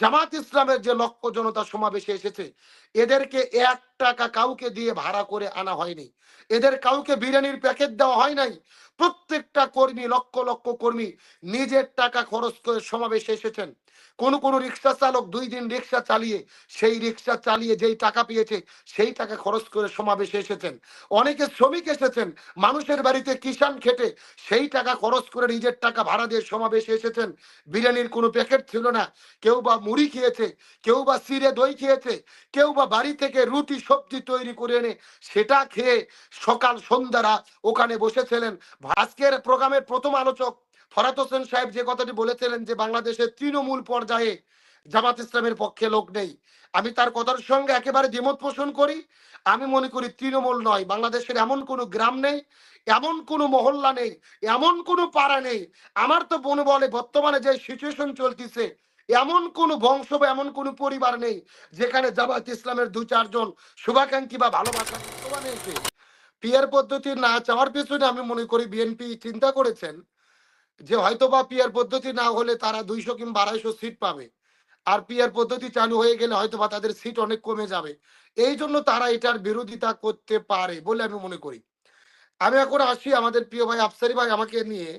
জামাত ইসলামের যে লক্ষ জনতা সমাবেশে এসেছে, এদেরকে এক টাকা কাউকে দিয়ে ভাড়া করে আনা হয়নি। এদের কাউকে বিরিয়ানির প্যাকেট দেওয়া হয় নাই। প্রত্যেকটা কর্মী, লক্ষ লক্ষ কর্মী নিজের টাকা খরচ করে সমাবেশে এসেছেন। কোন কোন রিক্সা চালক দুই দিন রিক্সা চালিয়ে, সেই রিক্সা চালিয়ে যেই টাকা পেয়েছে, সেই টাকা খরচ করে সমাবেশে এসেছেন। অনেকে শ্রমিক এসেছেন, মানুষের বাড়িতে কিষান খেটে সেই টাকা খরচ করে নিজের টাকা ভাড়া দিয়ে সমাবেশে এসেছেন। বিরিয়ানির কোনো প্যাকেট ছিল না, কেউ বা মুড়ি খেয়েছে, কেউ বা সিরে দই খেয়েছে, কেউ বা বাড়ি থেকে রুটি, সবজি তৈরি করে এনে সেটা খেয়ে সকাল সন্ধ্যারা ওখানে বসেছিলেন। আজকের প্রোগ্রামের প্রথম আলোচক ফরাত হোসেন সাহেব যে কথাটি বলেছিলেন যে বাংলাদেশের তৃণমূল পর্যায়ে জামাত ইসলামের পক্ষে লোক নেই। আমি তার কথার সঙ্গে একেবারে দ্বিমত পোষণ করি। আমি মনে করি তৃণমূল নয়, বাংলাদেশের এমন কোনো গ্রাম নেই, এমন কোনো মহল্লা নেই, এমন কোনো পাড়া নেই। আমার তো মনে বলে বর্তমানে যে সিচুয়েশন চলতেছে, এমন কোন বংশ বা এমন কোন পরিবার নেই যেখানে জামাত ইসলামের দু চারজন শুভাকাঙ্ক্ষী বা ভালোবাসা বর্তমানে পিয়ার পদ্ধতি না চাওয়ার পেছনে আমি মনে করি বিএনপি চিন্তা করেছেন। যে হয়তো বা পিয়ার পদ্ধতি না হলে তারা দুইশো কিংবা আড়াইশো সিট পাবে। আর পিয়ার পদ্ধতি চালু হয়ে গেলে হয়তো বা তাদের সিট অনেক কমে যাবে। এই জন্য তারা এটার বিরোধিতা করতে পারে বলে আমি মনে করি। আমি এখন আসি আমাদের প্রিয় ভাই আফসারি ভাই আমাকে নিয়ে।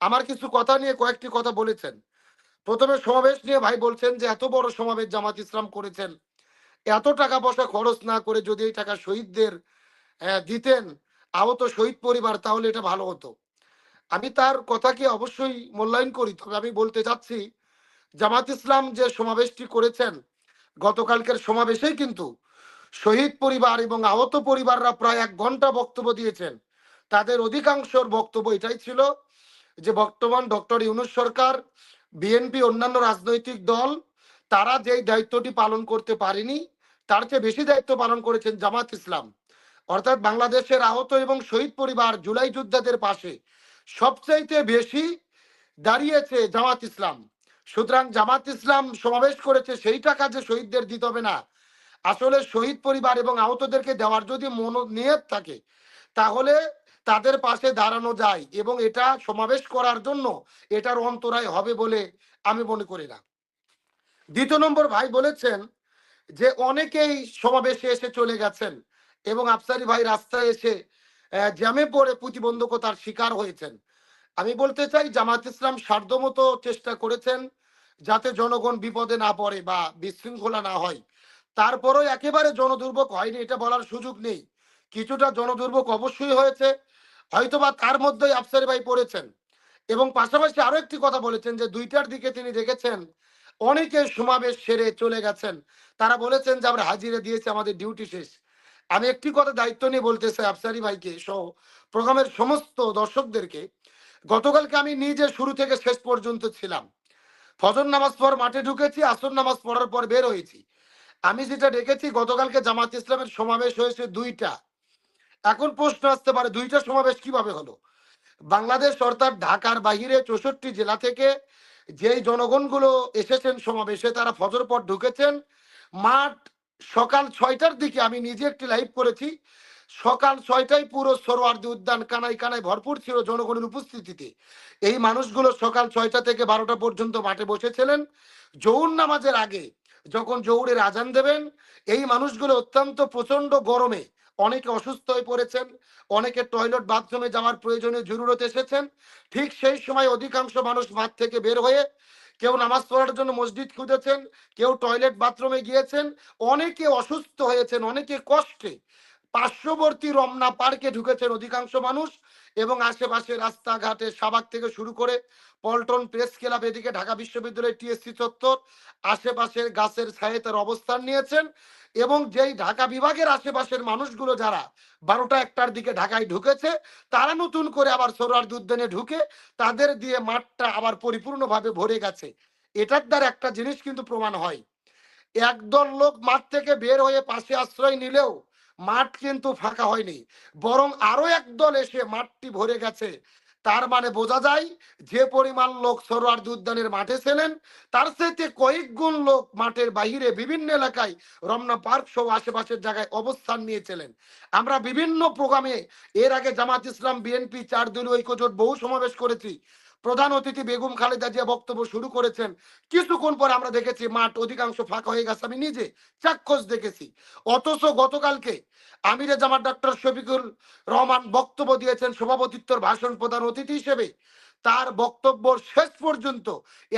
আমার কিছু কথা নিয়ে কয়েকটি কথা বলেছেন। প্রথমে সমাবেশ নিয়ে ভাই বলছেন যে এত বড় সমাবেশ জামাত ইসলাম করেছেন। এত টাকা পয়সা খরচ না করে যদি এই টাকা শহীদদের আহ, দিতেন আহত শহীদ পরিবার তাহলে এটা ভালো হতো। আমি তার কথাকে অবশ্যই মূল্যায়ন করি, তবে আমি বলতে চাচ্ছি, জামাত ইসলাম যে সমাবেশটি করেছেন, গতকালকের সমাবেশেই কিন্তু শহীদ পরিবার এবং আহত পরিবাররা প্রায় এক ঘণ্টা বক্তব্য দিয়েছেন। তাদের অধিকাংশর বক্তব্য এটাই ছিল যে বর্তমান ডক্টর ইউনুস সরকার, বিএনপি, অন্যান্য রাজনৈতিক দল, তারা যেই দায়িত্বটি পালন করতে পারেনি, তার চেয়ে বেশি দায়িত্ব পালন করেছেন জামাত ইসলাম। অর্থাৎ বাংলাদেশের আহত এবং শহীদ পরিবার জুলাই যোদ্ধাদের পাশে সবচাইতে বেশি দাঁড়িয়েছে জামাত ইসলাম। সুতরাং জামাত ইসলাম সমাবেশ করেছে, সেই টাকা যে শহীদদের দিতে হবে না। আসলে শহীদ পরিবার এবং আহতদেরকে দেওয়ার যদি মন নিয়ত থাকে, তাহলে তাদের পাশে দাঁড়ানো যায় এবং এটা সমাবেশ করার জন্য এটার অন্তরায় হবে বলে আমি মনে করি না। দ্বিতীয় নম্বর ভাই বলেছেন যে অনেকেই সমাবেশে এসে চলে গেছেন এবং আফসারি ভাই রাস্তায় এসে জ্যামে পড়ে প্রতিবন্ধকতার শিকার হয়েছেন। আমি বলতে চাই, জামাত ইসলাম সাধ্যমতো চেষ্টা করেছেন যাতে জনগণ বিপদে না পড়ে বা বিশৃঙ্খলা না হয়। তারপরেও একেবারে জনদুর্ভোগ হয়নি, এটা বলার সুযোগ নেই। কিছুটা জনদুর্ভোগ অবশ্যই হয়েছে, হয়তোবা তার মধ্যেই আফসারি ভাই পড়েছেন। এবং পাশাপাশি আরও একটি কথা বলেছেন যে, দুইটার দিকে তিনি দেখেছেন, অনেকে সমাবেশ সেরে চলে গেছেন। তারা বলেছেন যে, আমরা হাজিরা দিয়েছি, আমাদের ডিউটি শেষ। আমি একটি কথা দায়িত্ব নিয়ে বলতে চাই আফসারি ভাইকে সহ প্রোগ্রামের সমস্ত দর্শকদেরকে। গতকালকে আমি নিজে শুরু থেকে শেষ পর্যন্ত ছিলাম। ফজর নামাজ পর মাঠে ঢুকেছি, আসর নামাজ পড়ার পর বের হয়েছি। আমি যেটা দেখেছি গতকালকে জামাত ইসলামের সমাবেশ হয়েছে দুইটা। এখন প্রশ্ন আসতে পারে, দুইটা সমাবেশ কীভাবে হলো? বাংলাদেশ অর্থাৎ ঢাকার বাহিরে চৌষট্টি জেলা থেকে যেই জনগণগুলো এসেছেন সমাবেশে, তারা ফজর পর ঢুকেছেন। মাঠ সকাল ছয়টার দিকে আমি নিজে একটি লাইভ করেছি। সকাল ছয়টায় পুরো সরোয়ার্দি উদ্যান কানাই কানায় ভরপুর ছিল জনগণের উপস্থিতিতে। এই মানুষগুলো সকাল ছয়টা থেকে বারোটা পর্যন্ত মাঠে বসেছিলেন। জৌর নামাজের আগে যখন জৌরের আজান দেবেন, এই মানুষগুলো অত্যন্ত প্রচণ্ড গরমে অনেকে অসুস্থ হয়ে পড়েছেন, অনেকে টয়লেট বাথরুমে যাওয়ার প্রয়োজনীয় জরুরত এসেছেন। ঠিক সেই সময় অধিকাংশ মানুষ মাঠ থেকে বের হয়ে কেউ নামাজ পড়ার জন্য মসজিদ খুঁজেছেন, কেউ টয়লেট বাথরুমে গিয়েছেন, অনেকে অসুস্থ হয়েছেন, অনেকে কষ্টে। পার্শ্ববর্তী রমনা পার্কে ঢুকেছেন অধিকাংশ মানুষ এবং আশেপাশে রাস্তাঘাটে সাবাক থেকে শুরু করে পল্টন প্রেস ক্লাব, এদিকে ঢাকা বিশ্ববিদ্যালয় টিএসসি চত্বর আশেপাশের গাছের ছায়ে তার অবস্থান নিয়েছেন। এবং যেই ঢাকা বিভাগের আশেপাশের মানুষগুলো যারা বারোটা একটার দিকে ঢাকায় ঢুকেছে, তারা নতুন করে আবার সরোয়ার উদ্যানে ঢুকে তাদের দিয়ে মাঠটা আবার পরিপূর্ণভাবে ভরে গেছে। এটার দ্বারা একটা জিনিস কিন্তু প্রমাণ হয়। একদল লোক মাঠ থেকে বের হয়ে পাশে আশ্রয় নিলেও মাঠ কিন্তু ফাঁকা হয়নি, বরং আরও একদল এসে মাঠটি ভরে গেছে। তার মানে বোঝা যায় যে পরিমাণ লোক সরোয়ার উদ্যানের মাঠে ছিলেন, তার সাথে কয়েক গুণ লোক মাঠের বাহিরে বিভিন্ন এলাকায় রমনা পার্ক সহ আশেপাশের জায়গায় অবস্থান নিয়েছিলেন। আমরা বিভিন্ন প্রোগ্রামে এর আগে জামাত ইসলাম, বিএনপি, চার দলীয় ঐক্যজোট বহু সমাবেশ করেছি। প্রধান অতিথি বেগম খালেদা জিয়া বক্তব্য শুরু করেছেন। কিছুক্ষণ পরে আমরা দেখেছি মাঠ অধিকাংশ ফাঁকা হয়ে গেছে। আমি নিজে চাক্ষুষ দেখেছি। অথচ গতকালকে আমিরে জামাত ডক্টর শফিকুল রহমান বক্তব্য দিয়েছেন সভাপতিত্বর ভাষণ প্রধান অতিথি হিসেবে। তার বক্তব্য শেষ পর্যন্ত,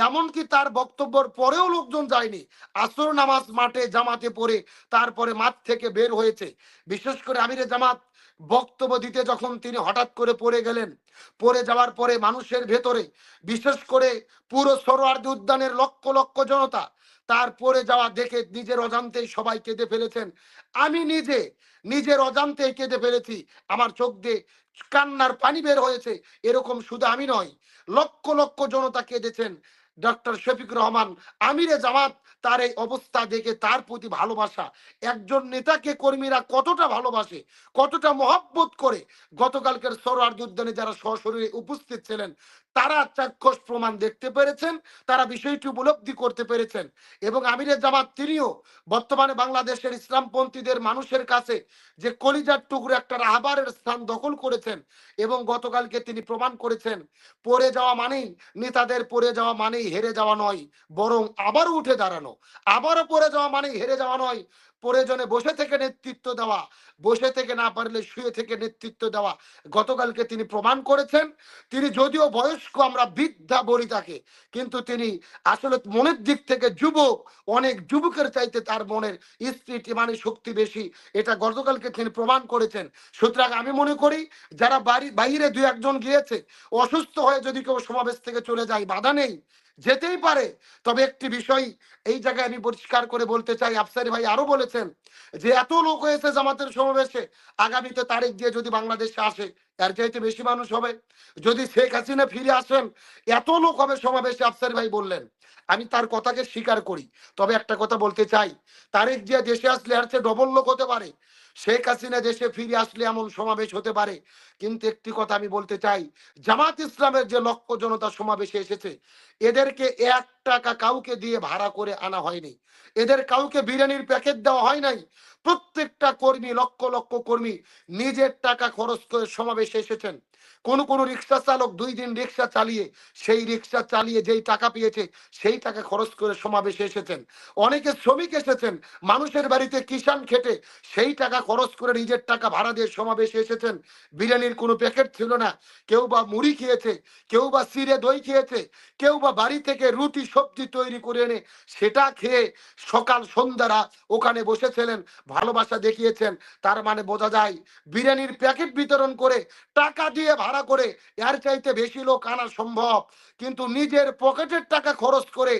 এমনকি তার বক্তব্যের পরেও লোকজন যায়নি। আসর নামাজ মাঠে জামাতে পড়ে তারপরে মাঠ থেকে বের হয়েছে। বিশেষ করে আমিরে জামাত বক্তব্য দিতে যখন তিনি হঠাৎ করে পড়ে গেলেন, পড়ে যাওয়ার পরে মানুষের ভেতরে, বিশেষ করে পুরো সরোয়ার্দি উদ্যানের লক্ষ লক্ষ জনতা, তার পড়ে যাওয়া দেখে নিজের অজান্তেই সবাই কেঁদে ফেলেছেন। আমি নিজে নিজের অজান্তেই কেঁদে ফেলেছি। আমার চোখ দিয়ে কান্নার পানি বের হয়েছে। এরকম শুধু আমি নয় লক্ষ লক্ষ জনতা কেঁদেছেন। ডক্টর শফিক রহমান, আমিরে জামাত তার এই অবস্থা দেখে তার প্রতি ভালোবাসা। একজন নেতাকে কর্মীরা কতটা ভালোবাসে, কতটা মহব্বত করে। গতকালকের সরার উদ্যানে যারা সশরীরে উপস্থিত ছিলেন তারা চাক্ষুষ প্রমাণ দেখতে পেরেছেন, তারা বিষয়টি উপলব্ধি করতে পেরেছেন। এবং আমিরে জামাত তিনিও বর্তমানে বাংলাদেশের ইসলামপন্থীদের মানুষের কাছে যে কলিজার টুকরো একটা রাহবারের স্থান দখল করেছেন এবং গতকালকে তিনি প্রমাণ করেছেন, পড়ে যাওয়া মানেই নেতাদের পড়ে যাওয়া মানেই হেরে যাওয়া নয়, বরং আবারও উঠে দাঁড়ানো। আবারও পড়ে যাওয়া মানেই হেরে যাওয়া নয়, প্রয়োজনে বসে থেকে নেতৃত্ব দেওয়া, বসে থেকে না পারলে শুয়ে থেকে নেতৃত্ব দেওয়া। গতকালকে তিনি প্রমাণ করেছেন, তিনি যদিও বয়স্ক আমরা বৃদ্ধা বলি তাকে। কিন্তু তিনি আসলে মনের দিক থেকে যুবক, অনেক যুবকের চাইতে তার মনের স্ত্রীটি মানে শক্তি বেশি। এটা গতকালকে তিনি প্রমাণ করেছেন। সুতরাং আমি মনে করি, যারা বাড়ি, বাইরে দু একজন গিয়েছে, অসুস্থ হয়ে যদি কেউ সমাবেশ থেকে চলে যায়, বাধা নেই। যেতেই পারে। তবে একটি বিষয় এই জায়গায় আমি পরিষ্কার করে বলতে চাই, আফসারি ভাই আরও বলেছেন যে, এত লোক হয়েছে জামাতের সমাবেশে, আগামীতে তারিখ দিয়ে যদি বাংলাদেশে আসে, এর চাইতে বেশি মানুষ হবে। যদি শেখ হাসিনা ফিরে আসেন, এত লোক হবে সমাবেশে, আফসারি ভাই বললেন। আমি তার কথাকে স্বীকার করি। তবে একটা কথা বলতে চাই তারেক জিয়া দেশে আসলে আর চেয়ে ডবল লোক হতে পারে। শেখ হাসিনা দেশে ফিরে আসলে এমন সমাবেশ হতে পারে? কিন্তু একটি কথা আমি বলতে চাই, জামাত ইসলামের যে লক্ষ জনতা সমাবেশে এসেছে, এদেরকে এক টাকা কাউকে দিয়ে ভাড়া করে আনা হয়নি। এদের কাউকে বিরিয়ানির প্যাকেট দেওয়া হয় নাই। প্রত্যেকটা কর্মী, লক্ষ লক্ষ কর্মী নিজের টাকা খরচ করে সমাবেশে এসেছেন। কোন কোন রিক্সা চালক দুই দিন রিক্সা চালিয়ে, সেই রিক্সা চালিয়ে যেই টাকা পেয়েছে, সেই টাকা খরচ করে সমাবেশে এসেছেন। অনেকে শ্রমিক এসেছেন, মানুষের বাড়িতে কিষান খেটে সেই টাকা খরচ করে নিজের টাকা ভাড়া দিয়ে সমাবেশে এসেছেন। বিরিয়ানির কোনো প্যাকেট ছিল না। কেউ বা মুড়ি খেয়েছে, কেউ বা সিরে দই খেয়েছে, কেউ বা বাড়ি থেকে রুটি, সবজি তৈরি করে এনে সেটা খেয়ে সকাল সন্ধ্যারা ওখানে বসেছিলেন, ভালোবাসা দেখিয়েছেন। তার মানে বোঝা যায়, বিরিয়ানির প্যাকেট বিতরণ করে টাকা দিয়ে ভাড়া করে এর চাইতে বেশি লোক আনা সম্ভব। কিন্তু নিজের পকেটের টাকা খরচ করে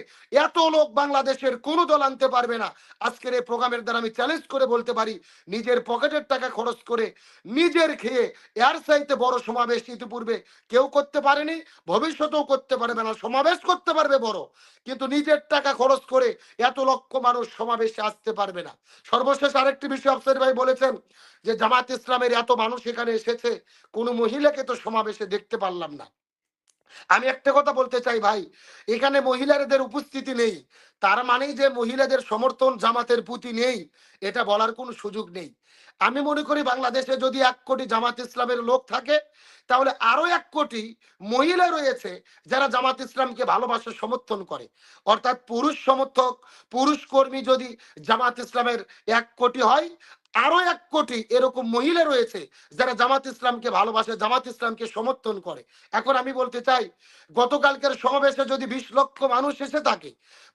এত লোক বাংলাদেশের কোনো দল আনতে পারবে না। আজকের এই প্রোগ্রামের দ্বারা আমি চ্যালেঞ্জ করে বলতে পারি, নিজের পকেটের টাকা খরচ করে নিজের খেয়ে এর চাইতে বড় সমাবেশ ইতিপূর্বে কেউ করতে পারেনি, ভবিষ্যতেও করতে পারবে না, সমাবেশ করতে পারবে বড়, কিন্তু নিজের টাকা খরচ করে এত লক্ষ মানুষ সমাবেশে আসতে পারবে না। সর্বশেষ আরেকটি বিষয় আফসার ভাই বলেছেন যে জামাত ইসলামের এত মানুষ এখানে এসেছে, কোনো মহিলাকে তো সমাবেশে দেখতে পারলাম না। আমি একটা কথা বলতে চাই ভাই, এখানে মহিলাদের উপস্থিতি নেই, তার মানেই যে মহিলাদের সমর্থন জামাতের প্রতি নেই, এটা বলার কোনো সুযোগ নেই। আমি মনে করি বাংলাদেশে যদি এক কোটি জামাত ইসলামের লোক থাকে, তাহলে আরও এক কোটি মহিলা রয়েছে যারা জামাত ইসলামকে ভালোবাসে, সমর্থন করে। অর্থাৎ পুরুষ সমর্থক, পুরুষ কর্মী যদি জামাত ইসলামের এক কোটি হয় আরও এক কোটি এরকম মহিলা রয়েছে যারা জামাত ইসলামকে ভালোবাসে, জামাত ইসলামকে সমর্থন করে। এখন আমি বলতে চাই, গতকালকের সমাবেশে যদি বিশ লক্ষ মানুষ এসে থাকে,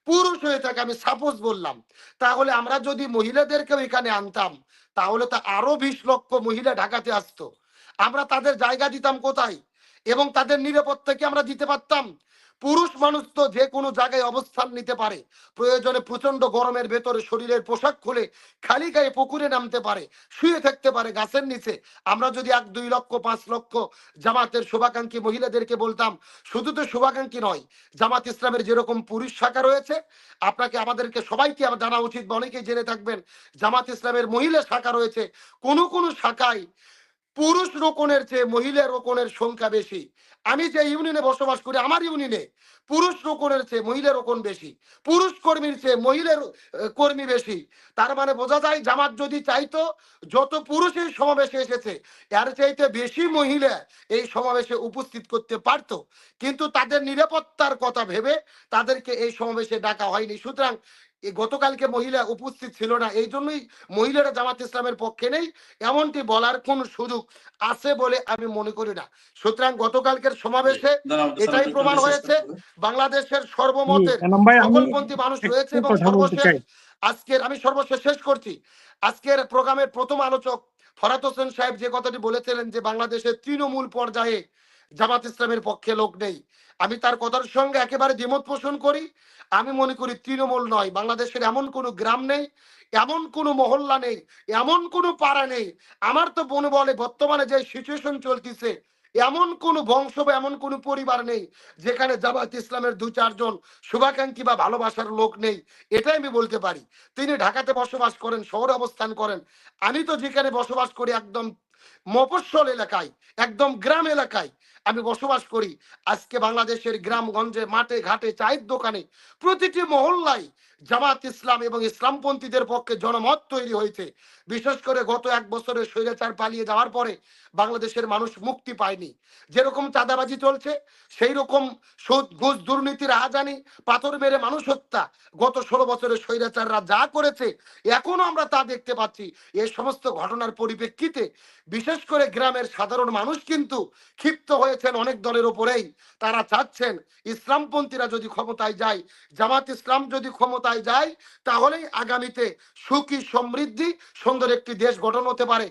পুরুষ হয়ে থাকে, আমি সাপোজ বললাম, তাহলে আমরা যদি মহিলাদেরকেও এখানে আনতাম, তাহলে তো আরও বিশ লক্ষ মহিলা ঢাকাতে আসতো। আমরা তাদের জায়গা দিতাম কোথায়? এবং তাদের নিরাপত্তা কি আমরা দিতে পারতাম? পুরুষ মানুষ তো যে কোনো জায়গায় অবস্থান নিতে পারে। প্রয়োজনে প্রচণ্ড গরমের ভেতরে শরীরের পোশাক খুলে খালি গায়ে পুকুরে নামতে পারে, শুয়ে থাকতে পারে গাছের নিচে। আমরা যদি এক, দুই লক্ষ, পাঁচ লক্ষ জামাতের শুভাকাঙ্ক্ষী মহিলাদেরকে বলতাম, শুধু তো শুভাকাঙ্ক্ষী নয়, জামাত ইসলামের যেরকম পুরুষ শাখা রয়েছে, আপনাকে, আমাদেরকে সবাইকে জানা উচিত বা অনেকেই জেনে থাকবেন, জামাত ইসলামের মহিলা শাখা রয়েছে। কোন কোন শাখায় পুরুষ রোকনের চেয়ে মহিলা রোকনের সংখ্যা বেশি। আমি যে ইউনিয়নে বসবাস করি, আমার ইউনিয়নে পুরুষ রোকনের চেয়ে মহিলা রোকন বেশি। পুরুষ কর্মীর চেয়ে মহিলার কর্মী বেশি। তার মানে বোঝা যায়, জামাত যদি চাইতো, যত পুরুষ এই সমাবেশে এসেছে, এর চাইতে বেশি মহিলা এই সমাবেশে উপস্থিত করতে পারতো। কিন্তু তাদের নিরাপত্তার কথা ভেবে তাদেরকে এই সমাবেশে ডাকা হয়নি। সুতরাং গতকালকে মহিলা উপস্থিত ছিল না এই জন্যই মহিলারা জামাত ইসলামের পক্ষে নেই এমনটি বলার কোন সুযোগ আছে বলে আমি মনে করি না। সুতরাং গতকালকের সমাবেশে এটাই প্রমাণ হয়েছে বাংলাদেশের সর্বমতের সকলপন্থী মানুষ রয়েছে এবং সর্বশেষ আজকের আমি সর্বশেষ শেষ করছি। আজকের প্রোগ্রামের প্রথম আলোচক ফরাত হোসেন সাহেব যে কথাটি বলেছিলেন যে বাংলাদেশের তৃণমূল পর্যায়ে জামাত ইসলামের পক্ষে লোক নেই। আমি তার কথার সঙ্গে একেবারে দ্বিমত পোষণ করি। আমি মনে করি তৃণমূল নয়, বাংলাদেশের এমন কোনো গ্রাম নেই, এমন কোনো মহল্লা নেই, এমন কোনো পাড়া নেই। আমার তো মনে বলে, বর্তমানে যে সিচুয়েশন চলতেছে, এমন কোনো বংশ বা এমন কোনো পরিবার নেই, যেখানে জামাত ইসলামের দু চারজন শুভাকাঙ্ক্ষী বা ভালোবাসার লোক নেই। এটাই আমি বলতে পারি। তিনি ঢাকাতে বসবাস করেন, শহরে অবস্থান করেন। আমি তো যেখানে বসবাস করি, একদম মফস্বল এলাকায়, একদম গ্রাম এলাকায়। আমি বসবাস করি। আজকে বাংলাদেশের গ্রামগঞ্জে মাঠে ঘাটে চায়ের দোকানে প্রতিটি মহল্লায় জামাত ইসলাম এবং ইসলামপন্থীদের পক্ষে জনমত তৈরি হয়েছে। বিশেষ করে গত এক বছরের স্বৈরাচার পালিয়ে যাওয়ার পরে বাংলাদেশের মানুষ মুক্তি পায়নি। যেরকম চাঁদাবাজি চলছে সেই রকম সুদ, ঘুষ, দুর্নীতির আহাজানি পাথর মেরে মানুষ হত্যা, গত ষোলো বছরের স্বৈরাচাররা যা করেছে এখনও আমরা তা দেখতে পাচ্ছি। এই সমস্ত ঘটনার পরিপ্রেক্ষিতে বিশেষ করে গ্রামের সাধারণ মানুষ কিন্তু ক্ষিপ্ত হয়েছেন অনেক দলের ওপরেই। তারা চাচ্ছেন ইসলামপন্থীরা যদি ক্ষমতায় যায়, জামাত ইসলাম যদি ক্ষমতায় যায় তাহলেই আগামীতে সুখী সমৃদ্ধি সুন্দর একটি দেশ গঠন হতে পারে।